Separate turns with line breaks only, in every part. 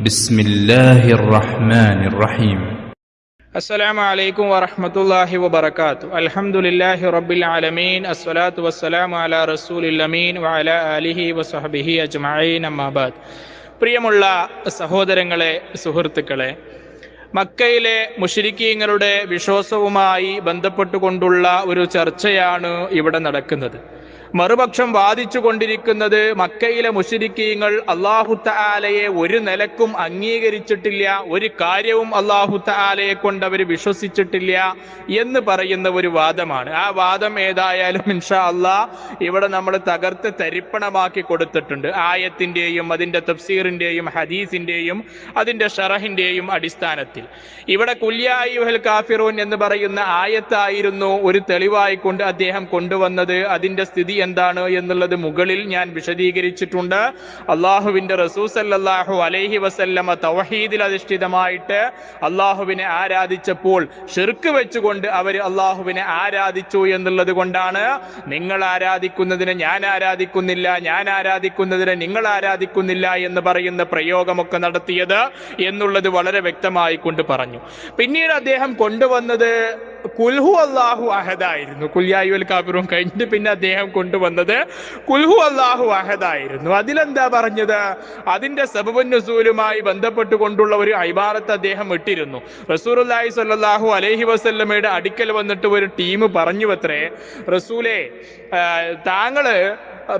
بسم الله الرحمن الرحيم
السلام عليكم ورحمة الله وبركاته الحمد لله رب العالمين الصلاة والسلام على رسول الأمين وعلى آله وصحبه أجمعين أما بعد പ്രിയമുള്ള സഹോദരങ്ങളെ സുഹൃത്തുക്കളെ മക്കയിലെ മുഷരിക്കീങ്ങളുടെ വിശ്വാസവുമായി ബന്ധപ്പെട്ടുകൊണ്ടുള്ള ഒരു ചർച്ചയാണ് ഇവിടെ നടക്കുന്നത് മറുപക്ഷം വാദിച്ചു കൊണ്ടിരിക്കുന്നത് മക്കയിലെ മുഷരിക്കീങ്ങൾ അള്ളാഹു തലയെ ഒരു നിലക്കും അംഗീകരിച്ചിട്ടില്ല ഒരു കാര്യവും അള്ളാഹു തലയെ കൊണ്ട് അവർ വിശ്വസിച്ചിട്ടില്ല എന്ന് പറയുന്ന ഒരു വാദമാണ്. ആ വാദം ഏതായാലും ഇൻഷാ അള്ളാ ഇവിടെ നമ്മൾ തകർത്ത് തരിപ്പണമാക്കി കൊടുത്തിട്ടുണ്ട്. ആയത്തിന്റെയും അതിന്റെ തഫ്സീറിന്റെയും ഹദീസിന്റെയും അതിന്റെ ഷറഹിന്റെയും അടിസ്ഥാനത്തിൽ. ഇവിടെ കുല്യായുഹൽ കാഫിറൂൻ എന്ന് പറയുന്ന ആയത്തായിരുന്നു ഒരു തെളിവായിക്കൊണ്ട് അദ്ദേഹം കൊണ്ടുവന്നത്. അതിന്റെ സ്ഥിതി എന്താണ് എന്നുള്ളത് മുകളിൽ ഞാൻ വിശദീകരിച്ചിട്ടുണ്ട്. അള്ളാഹുവിന്റെ റസൂസല്ലാഹു അലൈഹി വസല്ലമ തവഹീദിൽ അധിഷ്ഠിതമായിട്ട് അള്ളാഹുവിനെ ആരാധിച്ചപ്പോൾ ഷിർക്ക് വെച്ചുകൊണ്ട് അവർ അള്ളാഹുവിനെ ആരാധിച്ചു എന്നുള്ളത് കൊണ്ടാണ്. നിങ്ങൾ ആരാധിക്കുന്നതിനെ ഞാൻ ആരാധിക്കുന്നില്ല ഞാൻ ആരാധിക്കുന്നതിനെ നിങ്ങൾ ആരാധിക്കുന്നില്ല എന്ന് പറയുന്ന പ്രയോഗമൊക്കെ നടത്തിയത് എന്നുള്ളത് വളരെ വ്യക്തമായി കൊണ്ട് പറഞ്ഞു. പിന്നീട് അദ്ദേഹം കൊണ്ടുവന്നത് കുൽഹു അള്ളാഹു അഹദായിരുന്നു. കുല്യായുൽ കാബിറും കഴിഞ്ഞിട്ട് പിന്നെ അദ്ദേഹം കൊണ്ടുവന്നത് കുൽഹു അള്ളാഹു അഹദായിരുന്നു. അതിലെന്താ പറഞ്ഞത്? അതിന്റെ സബുബന്നസൂലുമായി ബന്ധപ്പെട്ട് കൊണ്ടുള്ള ഒരു ഐബാറത്ത് അദ്ദേഹം ഇട്ടിരുന്നു. റസൂറുല്ലാഹി സ്വല്ലല്ലാഹു അലൈഹി വസല്ലമയുടെ അടുക്കൽ വന്നിട്ട് ഒരു ടീം പറഞ്ഞു അത്രേ റസൂലെ താങ്കൾ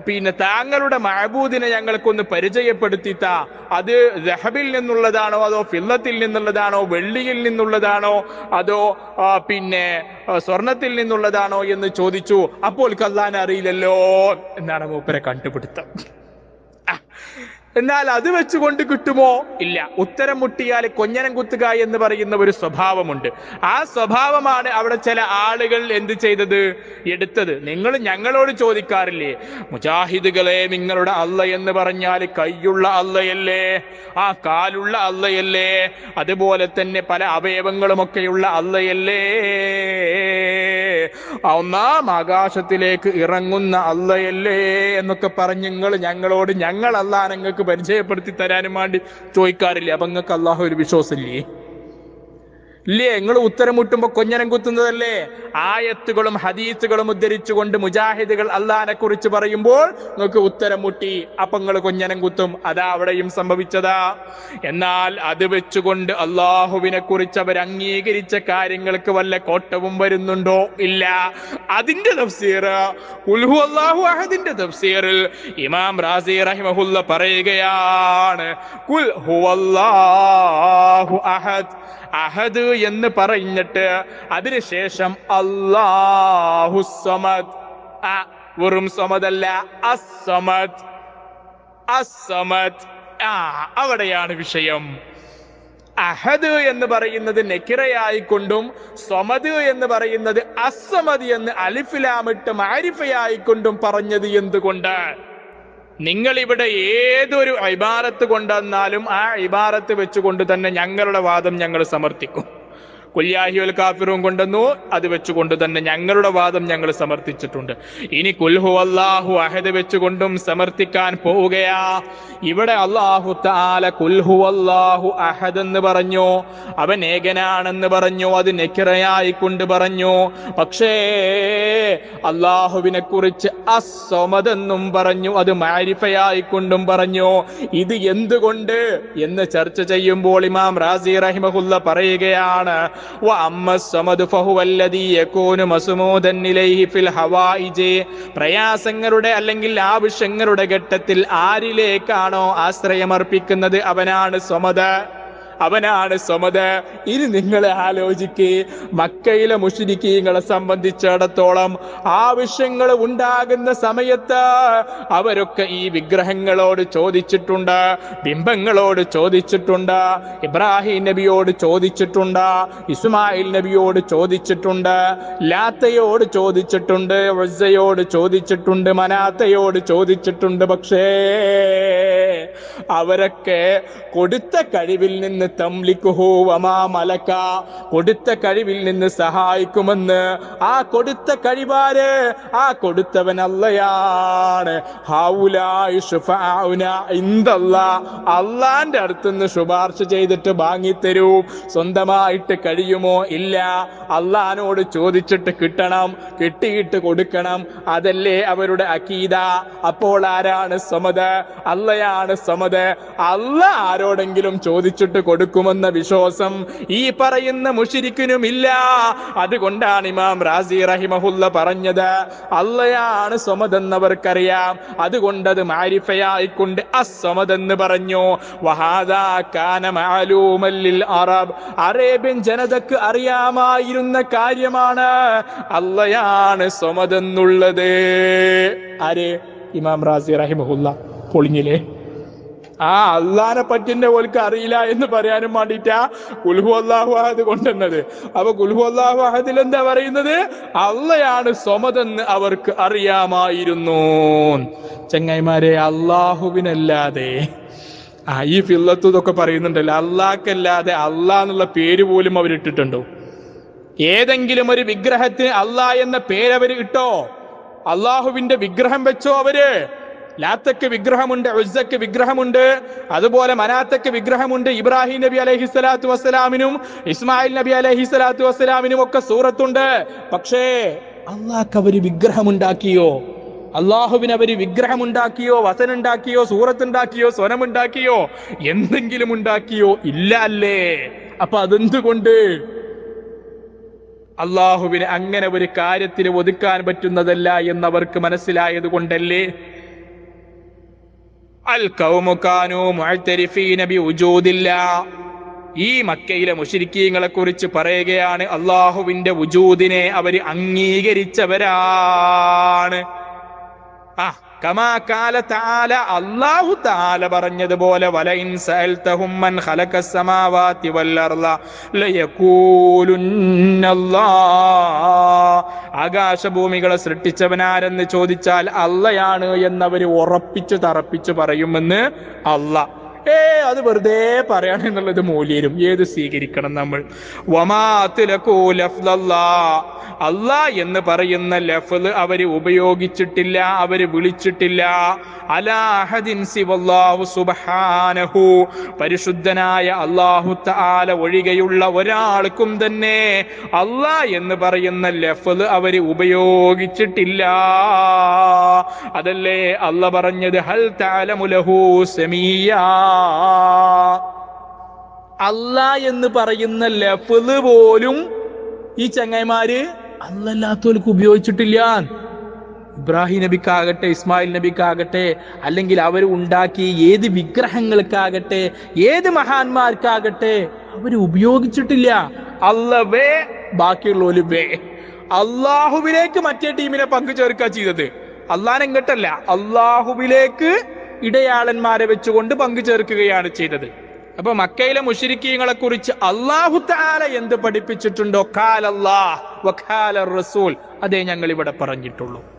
പിന്നെ താങ്കളുടെ മഹബൂദിനെ ഞങ്ങൾക്കൊന്ന് പരിചയപ്പെടുത്തിത്ത. അത് രഹബിൽ നിന്നുള്ളതാണോ അതോ ഫില്ലത്തിൽ നിന്നുള്ളതാണോ വെള്ളിയിൽ നിന്നുള്ളതാണോ അതോ പിന്നെ സ്വർണത്തിൽ നിന്നുള്ളതാണോ എന്ന് ചോദിച്ചു. അപ്പോൾ കല്ലാൻ അറിയില്ലല്ലോ എന്നാണ് മൂപ്പരെ കണ്ടുപിടുത്തം. എന്നാൽ അത് വെച്ചുകൊണ്ട് കിട്ടുമോ? ഇല്ല. ഉത്തരം മുട്ടിയാൽ കൊഞ്ഞനം കുത്തുക എന്ന് പറയുന്ന ഒരു സ്വഭാവമുണ്ട്. ആ സ്വഭാവമാണ് അവിടെ ചില ആളുകൾ എന്ത് ചെയ്തത്? എടുത്തത്. നിങ്ങൾ ഞങ്ങളോട് ചോദിക്കാറില്ലേ? മുജാഹിദുകളെ നിങ്ങളുടെ അല്ല എന്ന് പറഞ്ഞാൽ കൈയുള്ള അല്ലയല്ലേ ആ കാലുള്ള അല്ലയല്ലേ അതുപോലെ തന്നെ പല അവയവങ്ങളുമൊക്കെയുള്ള അല്ലയല്ലേ ഒന്നാം ആകാശത്തിലേക്ക് ഇറങ്ങുന്ന അല്ലയല്ലേ എന്നൊക്കെ പറഞ്ഞ് നിങ്ങൾ ഞങ്ങളോട് ഞങ്ങൾ അല്ലാ നിങ്ങൾക്ക് പരിചയപ്പെടുത്തി തരാനും വേണ്ടി ചോദിക്കാറില്ലേ? അപ്പൊ നിങ്ങൾക്ക് അള്ളാഹു ഒരു വിശ്വാസമില്ലേ? ഇല്ലേ നിങ്ങൾ ഉത്തരം മുട്ടുമ്പോൾ കൊഞ്ഞനം കുത്തുന്നതല്ലേ? ആയത്തുകളും ഹദീസുകളും ഉദ്ധരിച്ചുകൊണ്ട് മുജാഹിദുകൾ അള്ളഹാനെ കുറിച്ച് പറയുമ്പോൾ നിങ്ങൾക്ക് ഉത്തരം മുട്ടി അപ്പൊ നിങ്ങൾ കൊഞ്ഞനം കുത്തും. അതാ അവിടെയും സംഭവിച്ചതാ. എന്നാൽ അത് വെച്ചുകൊണ്ട് അള്ളാഹുവിനെ കുറിച്ച് അവർ അംഗീകരിച്ച കാര്യങ്ങൾക്ക് വല്ല കോട്ടവും വരുന്നുണ്ടോ? ഇല്ല. അതിന്റെ തഫ്സീർ ഉൽഹു അള്ളാഹു അഹദിന്റെ തഫ്സീറിൽ ഇമാം റാസി റഹിമഹുല്ല പറയുകയാണ് കുൽ ഹുവല്ലാഹു അഹദ്. അഹദ് എന്ന് പറഞ്ഞിട്ട് അതിനുശേഷം അല്ലാഹു സമദ്. വെറും സമദല്ല അസമദ് അസമദ് ആ അവിടെയാണ് വിഷയം. അഹദ് എന്ന് പറയുന്നത് നെക്കിറയായിക്കൊണ്ടും സ്വമദ് എന്ന് പറയുന്നത് അസമദ് എന്ന് അലിഫിലാമിട്ട് മാരിഫയായിക്കൊണ്ടും പറഞ്ഞത് എന്തുകൊണ്ട്? നിങ്ങൾ ഇവിടെ ഏതൊരു ഇബാറത്ത് കൊണ്ടുവന്നാലും ആ ഇബാറത്ത് വെച്ചുകൊണ്ട് തന്നെ ഞങ്ങളുടെ വാദം ഞങ്ങൾ സമർത്ഥിക്കും. കുല്യാഹിയുൽ കാഫിറും കൊണ്ടെന്നു അത് വെച്ചുകൊണ്ട് തന്നെ ഞങ്ങളുടെ വാദം ഞങ്ങൾ സമർത്ഥിച്ചിട്ടുണ്ട്. ഇനി കുൽഹു അല്ലാഹു അഹദ് വെച്ചുകൊണ്ടും സമർത്ഥിക്കാൻ പോവുകയാ. ഇവിടെ അള്ളാഹു താല കുൽഹു അല്ലാഹു അഹദ് എന്ന് പറഞ്ഞു. അവൻ ഏകനാണെന്ന് പറഞ്ഞു. അത് നെക്കിറയായി കൊണ്ട് പറഞ്ഞു. പക്ഷേ അള്ളാഹുവിനെ കുറിച്ച് അസ്വമതെന്നും പറഞ്ഞു. അത് മാരിഫയായി കൊണ്ടും പറഞ്ഞു. ഇത് എന്തുകൊണ്ട്? എന്ന് ചർച്ച ചെയ്യുമ്പോൾ ഇമാം റാസി റഹിമഹുല്ല പറയുകയാണ്. പ്രയാസങ്ങളുടെ അല്ലെങ്കിൽ ആവശ്യങ്ങളുടെ ഘട്ടത്തിൽ ആരിലേക്കാണോ ആശ്രയമർപ്പിക്കുന്നത് അവനാണ് സ്വമത അവനാണ് സ്വമത്. ഇനി നിങ്ങൾ ആലോചിക്ക്. മക്കയിലെ മുഷിരിക്കീങ്ങളെ സംബന്ധിച്ചിടത്തോളം ആവശ്യങ്ങൾ ഉണ്ടാകുന്ന സമയത്ത് അവരൊക്കെ ഈ വിഗ്രഹങ്ങളോട് ചോദിച്ചിട്ടുണ്ട് ബിംബങ്ങളോട് ചോദിച്ചിട്ടുണ്ട് ഇബ്രാഹിം നബിയോട് ചോദിച്ചിട്ടുണ്ട് ഇസ്മായിൽ നബിയോട് ചോദിച്ചിട്ടുണ്ട് ലാത്തയോട് ചോദിച്ചിട്ടുണ്ട് വസയോട് ചോദിച്ചിട്ടുണ്ട് മനാത്തയോട് ചോദിച്ചിട്ടുണ്ട്. പക്ഷേ അവരൊക്കെ കൊടുത്ത കഴിവിൽ നിന്ന് മലക്ക. കൊടുത്ത കഴിവിൽ നിന്ന് സഹായിക്കുമെന്ന്. ആ കൊടുത്ത കഴിവാര് ആ കൊടുത്തവൻ അല്ലയാണ്. അള്ളാന്റെ അടുത്തുനിന്ന് ശുപാർശ ചെയ്തിട്ട് വാങ്ങിത്തരൂ സ്വന്തമായിട്ട് കഴിയുമോ ഇല്ല. അള്ളഹാനോട് ചോദിച്ചിട്ട് കിട്ടണം. കിട്ടിയിട്ട് കൊടുക്കണം. അതല്ലേ അവരുടെ അക്കീത അപ്പോൾ ആരാണ് സമത അല്ലയാണ് സമത്? അല്ല ആരോടെങ്കിലും ചോദിച്ചിട്ട് കൊടുക്കുമെന്ന വിശ്വാസം ഈ പറയുന്ന മുഷിരിക്കിനുമില്ല. അതുകൊണ്ടാണ് ഇമാം റാസി റഹിമഹുല്ല പറഞ്ഞത് അല്ലയാണ് സമതെന്നവർക്കറിയാം. അതുകൊണ്ടത് മാരിഫയായിക്കൊണ്ട് അസമതെന്ന് പറഞ്ഞു. അറബ്. അറേബ്യൻ ജനതക്ക് അറിയാമായിരുന്ന കാര്യമാണ് അല്ലയാണ് സമതെന്നുള്ളത്. അരേ ഇമാം റാസി റഹിമഹുല്ല. പൊളിഞ്ഞില്ലേ? ആ അള്ളാനെ പറ്റിന്റെ ഓൽക്ക് അറിയില്ല എന്ന് പറയാനും വേണ്ടിയിട്ടാ കുൽഹു അള്ളാഹു അഹദ് കൊണ്ടുവന്നത്. അപ്പൊ കുൽഹു അള്ളാഹു അഹദിൽ എന്താ പറയുന്നത്? അള്ളയാണ് സ്വമതെന്ന് അവർക്ക് അറിയാമായിരുന്നു. ചങ്ങായിമാരെ അള്ളാഹുവിനല്ലാതെ ആ ഈ ഫില്ലത്തു ഇതൊക്കെ പറയുന്നുണ്ടല്ലോ. അള്ളാഹ്ക്കല്ലാതെ അള്ളാഹ് എന്നുള്ള പേര് പോലും അവരിട്ടിട്ടുണ്ടോ ഏതെങ്കിലും ഒരു വിഗ്രഹത്തിന് അള്ളാഹ് എന്ന പേര് അവർ ഇട്ടോ? അള്ളാഹുവിന്റെ വിഗ്രഹം വെച്ചോ അവർ? ലാത്തക്ക് വിഗ്രഹമുണ്ട് ഉസ്സക്ക് വിഗ്രഹമുണ്ട്. അതുപോലെ മനാത്തക്ക് വിഗ്രഹമുണ്ട് ഇബ്രാഹിം നബി അലൈഹി സ്വലാത്തു വസ്സലാമിനും ഇസ്മായിൽ നബി അലൈഹി സ്വലാത്തു വസ്സലാമിനും ഒക്കെ സൂറത്തുണ്ട്. പക്ഷേ അള്ളാഹ് അവർ വിഗ്രഹമുണ്ടാക്കിയോ? അള്ളാഹുവിന് അവർ വിഗ്രഹമുണ്ടാക്കിയോ വസനുണ്ടാക്കിയോ സൂറത്തുണ്ടാക്കിയോ സ്വനമുണ്ടാക്കിയോ എന്തെങ്കിലും ഉണ്ടാക്കിയോ ഇല്ല അല്ലേ? അപ്പൊ അതെന്തുകൊണ്ട്? അള്ളാഹുവിന് അങ്ങനെ ഒരു കാര്യത്തിന് ഒതുക്കാൻ പറ്റുന്നതല്ല എന്നവർക്ക് മനസ്സിലായത് കൊണ്ടല്ലേ അൽ ഈ മക്കയിലെ മുഷിരിക്കീങ്ങളെ കുറിച്ച് പറയുകയാണ് അള്ളാഹുവിന്റെ വുജൂദിനെ അവർ അംഗീകരിച്ചവരാണ്. ആ കമാകാല താല അല്ലാഹു താല പറഞ്ഞതുപോലെ വല സഅൽതഹും മൻ ഖലഖ സമാവാതി വൽ അർള ആകാശഭൂമികളെ സൃഷ്ടിച്ചവനാരെന്ന് ചോദിച്ചാൽ അല്ലയാണ് എന്നവര് ഉറപ്പിച്ചു തറപ്പിച്ചു പറയുമെന്ന് അല്ല ഏ അത് വെറുതെ പറയാണ് എന്നുള്ളത് മൂല്യരും. ഏത് സ്വീകരിക്കണം നമ്മൾ? അല്ലാ എന്ന് പറയുന്ന ലഫ്ല് അവർ ഉപയോഗിച്ചിട്ടില്ല അവർ വിളിച്ചിട്ടില്ല. പരിശുദ്ധനായ അല്ലാഹു തആല ഒഴികെയുള്ള ഒരാൾക്കും തന്നെ അള്ളാ എന്ന് പറയുന്ന ലഫത് അവർ ഉപയോഗിച്ചിട്ടില്ല. അതല്ലേ അല്ല പറഞ്ഞത്? ഹൽ താലമുലഹു ലഹു സമീയാ. അല്ല എന്ന് പറയുന്ന ലഫത് പോലും ഈ ചങ്ങായിമാര് അല്ലല്ലാത്തവർക്ക് ഉപയോഗിച്ചിട്ടില്ല. ഇബ്രാഹിം നബിക്കാകട്ടെ ഇസ്മായിൽ നബിക്കാകട്ടെ അല്ലെങ്കിൽ അവർ ഉണ്ടാക്കി ഏത് വിഗ്രഹങ്ങൾക്കാകട്ടെ ഏത് മഹാന്മാർക്കാകട്ടെ അവർ ഉപയോഗിച്ചിട്ടില്ല. അല്ലവേ ബാക്കിയുള്ളവര് വേ. അള്ളാഹുവിലേക്ക് മറ്റേ ടീമിനെ പങ്കു ചേർക്കുക ചെയ്തത്. അള്ളാൻ എങ്ങട്ടല്ല അള്ളാഹുവിലേക്ക് ഇടയാളന്മാരെ വെച്ചുകൊണ്ട് പങ്കു ചേർക്കുകയാണ് ചെയ്തത്. അപ്പൊ മക്കയിലെ മുഷിരിക്കീങ്ങളെ കുറിച്ച് അള്ളാഹു താല എന്ത് പഠിപ്പിച്ചിട്ടുണ്ടോ? റസൂൽ. അതേ ഞങ്ങൾ ഇവിടെ പറഞ്ഞിട്ടുള്ളൂ.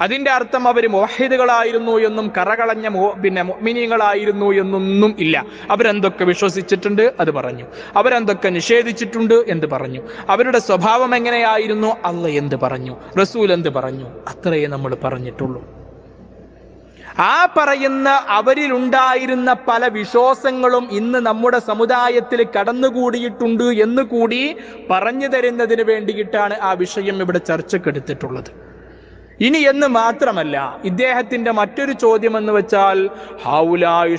അതിന്റെ അർത്ഥം അവർ മോഹിദുകളായിരുന്നു എന്നും കറകളഞ്ഞ പിന്നെ മിനിങ്ങളായിരുന്നു എന്നൊന്നും ഇല്ല. അവരെന്തൊക്കെ വിശ്വസിച്ചിട്ടുണ്ട്? അത് പറഞ്ഞു. അവരെന്തൊക്കെ നിഷേധിച്ചിട്ടുണ്ട് എന്ന് പറഞ്ഞു. അവരുടെ സ്വഭാവം എങ്ങനെയായിരുന്നു? അല്ല എന്ത് പറഞ്ഞു? റസൂൽ എന്ത് പറഞ്ഞു? അത്രയേ നമ്മൾ പറഞ്ഞിട്ടുള്ളൂ. ആ പറയുന്ന അവരിലുണ്ടായിരുന്ന പല വിശ്വാസങ്ങളും ഇന്ന് നമ്മുടെ സമുദായത്തിൽ കടന്നുകൂടിയിട്ടുണ്ട് എന്ന് കൂടി പറഞ്ഞു തരുന്നതിന് വേണ്ടിയിട്ടാണ് ആ വിഷയം ഇവിടെ ചർച്ചക്കെടുത്തിട്ടുള്ളത് ഇനി എന്ന് മാത്രമല്ല ഇദ്ദേഹത്തിന്റെ മറ്റൊരു ചോദ്യം എന്ന് വെച്ചാൽ ഹൗലായു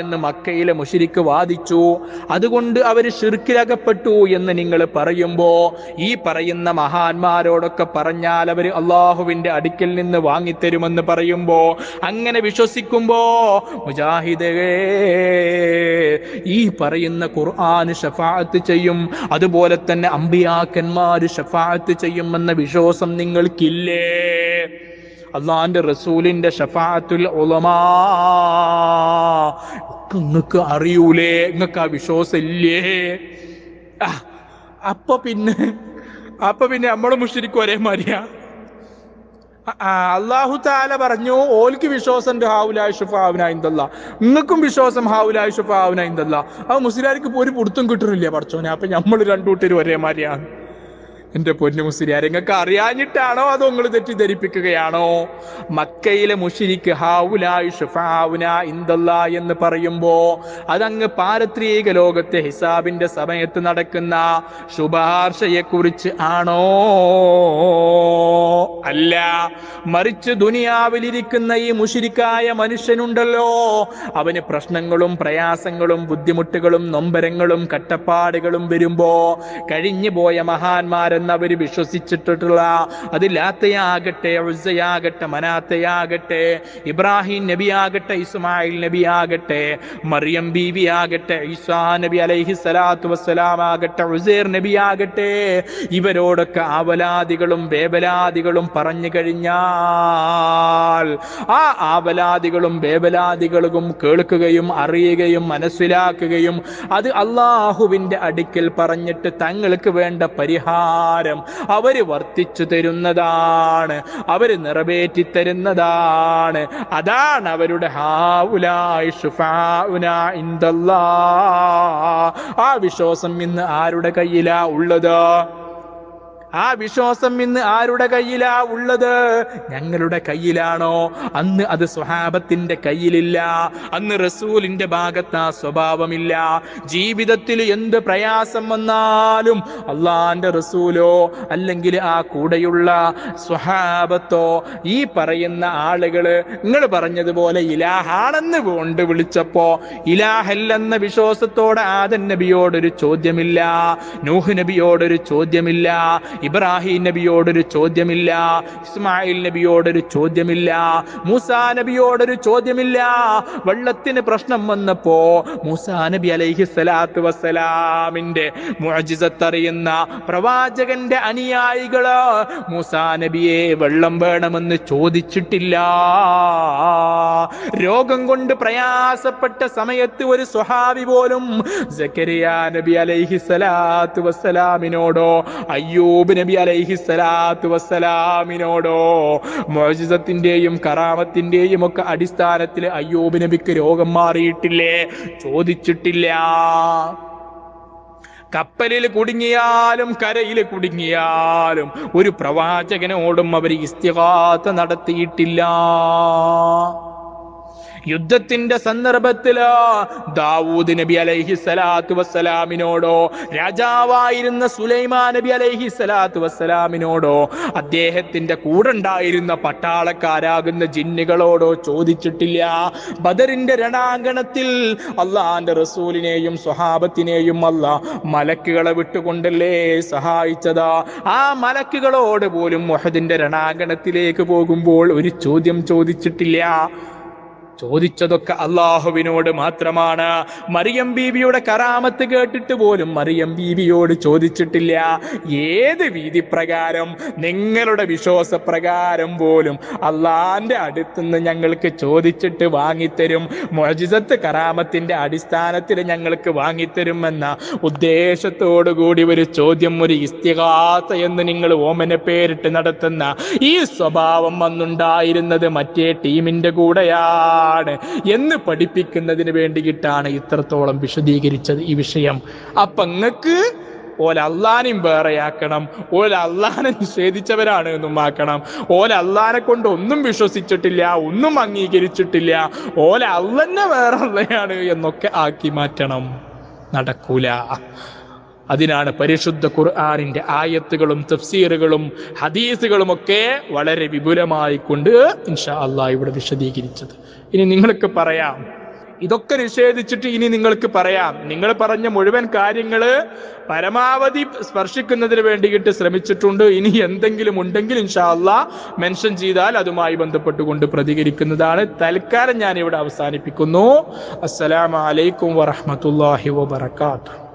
എന്ന് മക്കയിലെ മുഷിരിക്ക് വാദിച്ചു. അതുകൊണ്ട് അവർ ഷിർക്കിലകപ്പെട്ടു എന്ന് നിങ്ങൾ പറയുമ്പോ ഈ പറയുന്ന മഹാന്മാരോടൊക്കെ പറഞ്ഞാൽ അവർ അള്ളാഹുവിന്റെ അടുക്കൽ നിന്ന് വാങ്ങിത്തരുമെന്ന് പറയുമ്പോ അങ്ങനെ വിശ്വസിക്കുമ്പോ മുജാഹിദേ ഈ പറയുന്ന ഖുർആൻ ഷഫാഅത്ത് ചെയ്യും അതുപോലെ തന്നെ അമ്പിയാക്കന്മാര് ഷഫാഅത്ത് ചെയ്യുമെന്ന വിശ്വാസം നിങ്ങൾക്കില്ലേ? അള്ളാന്റെ റസൂലിന്റെ ഷഫാത്തുൽ ഉലമാ. നിങ്ങൾക്ക് അറിയൂലേ? നിങ്ങൾക്ക് ആ വിശ്വാസമില്ലേ? അപ്പൊ പിന്നെ അപ്പൊ പിന്നെ നമ്മൾ മുഷിരിക്കും ഒരേ മാതിരിയാ അള്ളാഹു താല പറഞ്ഞു ഓൽക്ക് വിശ്വാസം ഹാവുലായ ഷുഫാവുന നിങ്ങൾക്കും വിശ്വാസം ഹാവുലായ ഷുഫാവുന ഇന്ദല്ല ആ മുസ്ലിയാർക്ക് ഒരു പുടുത്തും കിട്ടുന്നില്ല പഠിച്ചോനെ. അപ്പൊ നമ്മൾ രണ്ടു കൂട്ടരും ഒരേമാതിരിയാണ് എന്റെ പൊന്നു മുസ്ലിയാർ നിങ്ങൾക്ക് അറിയാഞ്ഞിട്ടാണോ അതോ നിങ്ങൾ തെറ്റിദ്ധരിപ്പിക്കുകയാണോ? മക്കയിലെ മുഷിരിക്ക് എന്ന് പറയുമ്പോ അതങ്ങ് പാരത്രിക ലോകത്തെ ഹിസാബിന്റെ സമയത്ത് നടക്കുന്ന ശുപാർശയെ കുറിച്ച് ആണോ? അല്ല. മറിച്ച് ദുനിയാവിലിരിക്കുന്ന ഈ മുഷിരിക്കായ മനുഷ്യനുണ്ടല്ലോ. അവന് പ്രശ്നങ്ങളും പ്രയാസങ്ങളും ബുദ്ധിമുട്ടുകളും നൊമ്പരങ്ങളും കട്ടപ്പാടുകളും വരുമ്പോ കഴിഞ്ഞു പോയ മഹാന്മാരെന്ന് അവർ വിശ്വസിച്ചിട്ടുള്ള അത് ലാത്തയാകട്ടെ ഉസയാകട്ടെ മനാത്തയാകട്ടെ ഇബ്രാഹിം നബി ആകട്ടെ ഇസ്മായിൽ നബി ആകട്ടെ മറിയം ബീവി ആകട്ടെ ഈസാ നബി അലൈഹി സ്വലാത്തു വസ്സലാം ആകട്ടെ ഉസേർ നബി ആകട്ടെ ഇവരോടൊക്കെ ആവലാദികളും വേവലാദികളും പറഞ്ഞു കഴിഞ്ഞാൽ ആ ആവലാദികളും വേവലാദികളും കേൾക്കുകയും അറിയുകയും മനസ്സിലാക്കുകയും അത് അള്ളാഹുവിന്റെ അടുക്കൽ പറഞ്ഞിട്ട് തങ്ങൾക്ക് വേണ്ട പരിഹാരം അവർ വർത്തിച്ചു തരുന്നതാണ്. അവർ നിറവേറ്റി തരുന്നതാണ്. അതാണ് അവരുടെ. ആ വിശ്വാസം ഇന്ന് ആരുടെ കയ്യിലാ ഉള്ളത്? ആ വിശ്വാസം ഇന്ന് ആരുടെ കയ്യിലാ ഉള്ളത്? ഞങ്ങളുടെ കയ്യിലാണോ? അന്ന് അത് സ്വഹാബത്തിന്റെ കയ്യിലില്ല. അന്ന് റസൂലിന്റെ ഭാഗത്ത് ആ സ്വഭാവമില്ല. ജീവിതത്തിൽ എന്ത് പ്രയാസം വന്നാലും അള്ളാന്റെ റസൂലോ അല്ലെങ്കിൽ ആ കൂടെയുള്ള സ്വഹാബത്തോ ഈ പറയുന്ന ആളുകൾ നിങ്ങൾ പറഞ്ഞതുപോലെ ഇലാഹാണെന്ന് കൊണ്ട് വിളിച്ചപ്പോ ഇലാഹല്ലെന്ന വിശ്വാസത്തോടെ ആദൻ നബിയോടൊരു ചോദ്യമില്ല നൂഹ് നബിയോടൊരു ചോദ്യമില്ല ഇബ്രാഹിം നബിയോടൊരു ചോദ്യമില്ല ഇസ്മായിൽ നബിയോടൊരു ചോദ്യമില്ല മൂസാ നബിയോടൊരു ചോദ്യമില്ല. വെള്ളത്തിന് പ്രശ്നം വന്നപ്പോ മൂസാ നബി അലൈഹി സ്വലാത്തു വസ്സലാമിന്റെ മുഅജിസത്തറിയുന്ന പ്രവാചകന്റെ അനുയായികൾ മൂസാ നബിയെ വെള്ളം വേണമെന്ന് ചോദിച്ചിട്ടില്ല. രോഗം കൊണ്ട് പ്രയാസപ്പെട്ട സമയത്ത് ഒരു സ്വഹാവി പോലും നബി അലൈഹി സ്വലാത്തു വസ്സലാമിനോടോ നബി അലൈഹി സ്വലാത്തു വസ്സലാമിനോടോ മോജിസത്തിന്റെയും കറാമത്തിന്റെയും ഒക്കെ അടിസ്ഥാനത്തിൽ അയ്യൂബ് നബിക്ക് രോഗം മാറിയിട്ടില്ലേ? ചോദിച്ചിട്ടില്ല. കപ്പലിൽ കുടുങ്ങിയാലും കരയിൽ കുടുങ്ങിയാലും ഒരു പ്രവാചകനോടും അവർ ഇസ്തിഹാത്ത നടത്തിയിട്ടില്ല. യുദ്ധത്തിന്റെ സന്ദർഭത്തിൽ ദാവൂദ് നബി അലൈഹി സ്വലാത്തു വസ്സലാമിനോടോ രാജാവായിരുന്ന സുലൈമാൻ നബി അലൈഹി സ്വലാത്തു വസ്സലാമിനോടോ അദ്ദേഹത്തിന്റെ കൂടെ ഉണ്ടായിരുന്ന പട്ടാളക്കാരാകുന്ന ജിന്നുകളോടോ ചോദിച്ചിട്ടില്ല. ബദറിന്റെ രണാങ്കണത്തിൽ അള്ളാന്റെ റസൂലിനെയും സ്വഹാബത്തിനെയും അല്ല മലക്കുകളെ വിട്ടുകൊണ്ടല്ലേ സഹായിച്ചതാ. ആ മലക്കുകളോട് പോലും മൊഹദിന്റെ രണാങ്കണത്തിലേക്ക് പോകുമ്പോൾ ഒരു ചോദ്യം ചോദിച്ചിട്ടില്ല. ചോദിച്ചതൊക്കെ അള്ളാഹുവിനോട് മാത്രമാണ്. മറിയം ബീവിയുടെ കരാമത്ത് കേട്ടിട്ട് പോലും മറിയം ബീവിയോട് ചോദിച്ചിട്ടില്ല. ഏത് വീതി പ്രകാരം നിങ്ങളുടെ വിശ്വാസ പ്രകാരം പോലും അള്ളാന്റെ അടുത്തുനിന്ന് ഞങ്ങൾക്ക് ചോദിച്ചിട്ട് വാങ്ങിത്തരും. മൊജിസത്ത് കരാമത്തിന്റെ അടിസ്ഥാനത്തിൽ ഞങ്ങൾക്ക് വാങ്ങിത്തരുമെന്ന ഉദ്ദേശത്തോടു കൂടി ഒരു ചോദ്യം ഒരു ഇസ്തികാത്ത എന്ന് നിങ്ങൾ ഓമനെ പേരിട്ട് നടത്തുന്ന ഈ സ്വഭാവം വന്നുണ്ടായിരുന്നത് മറ്റേ ടീമിന്റെ കൂടെയാണ് എന്ന് പഠിപ്പിക്കുന്നതിന് വേണ്ടിയിട്ടാണ് ഇത്രത്തോളം വിശദീകരിച്ചത് ഈ വിഷയം. അപ്പൊ നിങ്ങൾക്ക് ഓല വേറെയാക്കണം. ഓല നിഷേധിച്ചവരാണ് എന്നും ആക്കണം. ഓല കൊണ്ട് ഒന്നും വിശ്വസിച്ചിട്ടില്ല ഒന്നും അംഗീകരിച്ചിട്ടില്ല. ഓല വേറെ അള്ളയാണ് എന്നൊക്കെ ആക്കി മാറ്റണം. നടക്കൂല. അതിനാണ് പരിശുദ്ധ ഖുർആാനിന്റെ ആയത്തുകളും തഫ്സീറുകളും ഹദീസുകളും ഒക്കെ വളരെ വിപുലമായിക്കൊണ്ട് ഇൻഷാ അള്ളാഹ് ഇവിടെ വിശദീകരിച്ചത്. ഇനി നിങ്ങൾക്ക് പറയാം. ഇതൊക്കെ നിഷേധിച്ചിട്ട് ഇനി നിങ്ങൾക്ക് പറയാം. നിങ്ങൾ പറഞ്ഞ മുഴുവൻ കാര്യങ്ങൾ പരമാവധി സ്പർശിക്കുന്നതിന് വേണ്ടിയിട്ട് ശ്രമിച്ചിട്ടുണ്ട്. ഇനി എന്തെങ്കിലും ഉണ്ടെങ്കിൽ ഇൻഷാ അള്ളാഹ് മെൻഷൻ ചെയ്താൽ അതുമായി ബന്ധപ്പെട്ടുകൊണ്ട് പ്രതികരിക്കുന്നതാണ്. തൽക്കാലം ഞാൻ ഇവിടെ അവസാനിപ്പിക്കുന്നു അസ്സലാമലൈക്കും വറഹമത്തല്ലാഹി വബർക്കാത്തു